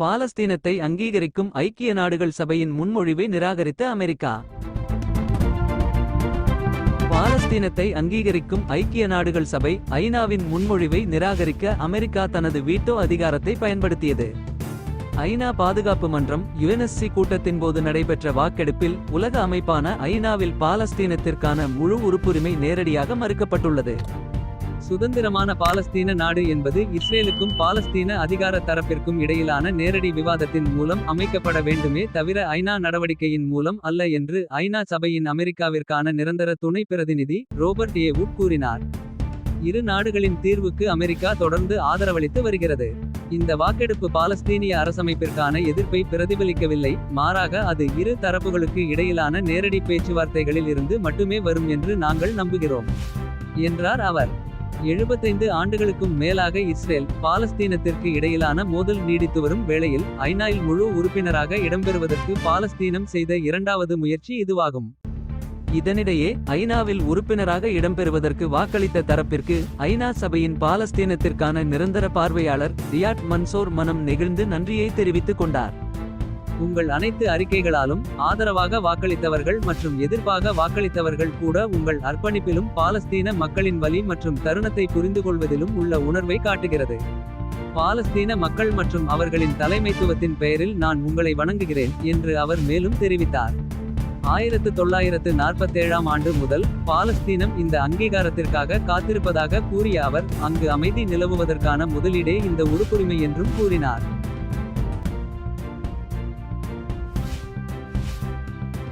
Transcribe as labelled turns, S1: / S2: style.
S1: பாலஸ்தீனத்தை அங்கீகரிக்கும் ஐக்கிய நாடுகள் சபையின் முன்மொழிவை நிராகரித்த அமெரிக்கா. பாலஸ்தீனத்தை அங்கீகரிக்கும் ஐக்கிய நாடுகள் சபை ஐநாவின் முன்மொழிவை நிராகரிக்க அமெரிக்கா தனது வீட்டோ அதிகாரத்தை பயன்படுத்தியது. ஐநா பாதுகாப்பு மன்றம் யுஎன்எஸ்சி கூட்டத்தின் போது நடைபெற்ற வாக்கெடுப்பில் உலக அமைப்பான ஐநாவில் பாலஸ்தீனத்திற்கான முழு உறுப்புரிமை நேரடியாக மறுக்கப்பட்டுள்ளது. சுதந்திரமான பாலஸ்தீன நாடு என்பது இஸ்ரேலுக்கும் பாலஸ்தீன அதிகார தரப்பிற்கும் இடையிலான நேரடி விவாதத்தின் மூலம் அமைக்கப்பட வேண்டுமே தவிர ஐநா நடவடிக்கையின் மூலம் அல்ல என்று ஐநா சபையின் அமெரிக்காவிற்கான நிரந்தர துணை பிரதிநிதி ரோபர்ட் ஏ வுட் கூறினார். இரு நாடுகளின் தீர்வுக்கு அமெரிக்கா தொடர்ந்து ஆதரவளித்து வருகிறது. இந்த வாக்கெடுப்பு பாலஸ்தீனிய அரசமைப்பிற்கான எதிர்ப்பை பிரதிபலிக்கவில்லை. மாறாக அது இரு தரப்புகளுக்கு இடையிலான நேரடி பேச்சுவார்த்தைகளில் இருந்து மட்டுமே வரும் என்று நாங்கள் நம்புகிறோம் என்றார் அவர். எழுபத்தைந்து ஆண்டுகளுக்கும் மேலாக இஸ்ரேல் பாலஸ்தீனத்திற்கு இடையிலான மோதல் நீடித்து வரும் வேளையில் ஐநாயில் முழு உறுப்பினராக இடம்பெறுவதற்கு பாலஸ்தீனம் செய்த இரண்டாவது முயற்சி இதுவாகும். இதனிடையே ஐநாவில் உறுப்பினராக இடம்பெறுவதற்கு வாக்களித்த தரப்பிற்கு ஐநா சபையின் பாலஸ்தீனத்திற்கான நிரந்தர பார்வையாளர் ரியாட் மன்சோர் மனம் நெகிழ்ந்து நன்றியை தெரிவித்துக் கொண்டார். உங்கள் அனைத்து அறிக்கைகளாலும் ஆதரவாக வாக்களித்தவர்கள் மற்றும் எதிர்ப்பாக வாக்களித்தவர்கள் கூட உங்கள் அர்ப்பணிப்பிலும் பாலஸ்தீன மக்களின் வலி மற்றும் தருணத்தை புரிந்து கொள்வதிலும் உள்ள உணர்வை காட்டுகிறது. பாலஸ்தீன மக்கள் மற்றும் அவர்களின் தலைமைத்துவத்தின் பெயரில் நான் உங்களை வணங்குகிறேன் என்று அவர் மேலும் தெரிவித்தார். ஆயிரத்து தொள்ளாயிரத்து நாற்பத்தேழாம் ஆண்டு முதல் பாலஸ்தீனம் இந்த அங்கீகாரத்திற்காக காத்திருப்பதாக கூறிய அவர் அங்கு அமைதி நிலவுவதற்கான முதலீடே இந்த உறுப்புரிமை என்றும் கூறினார்.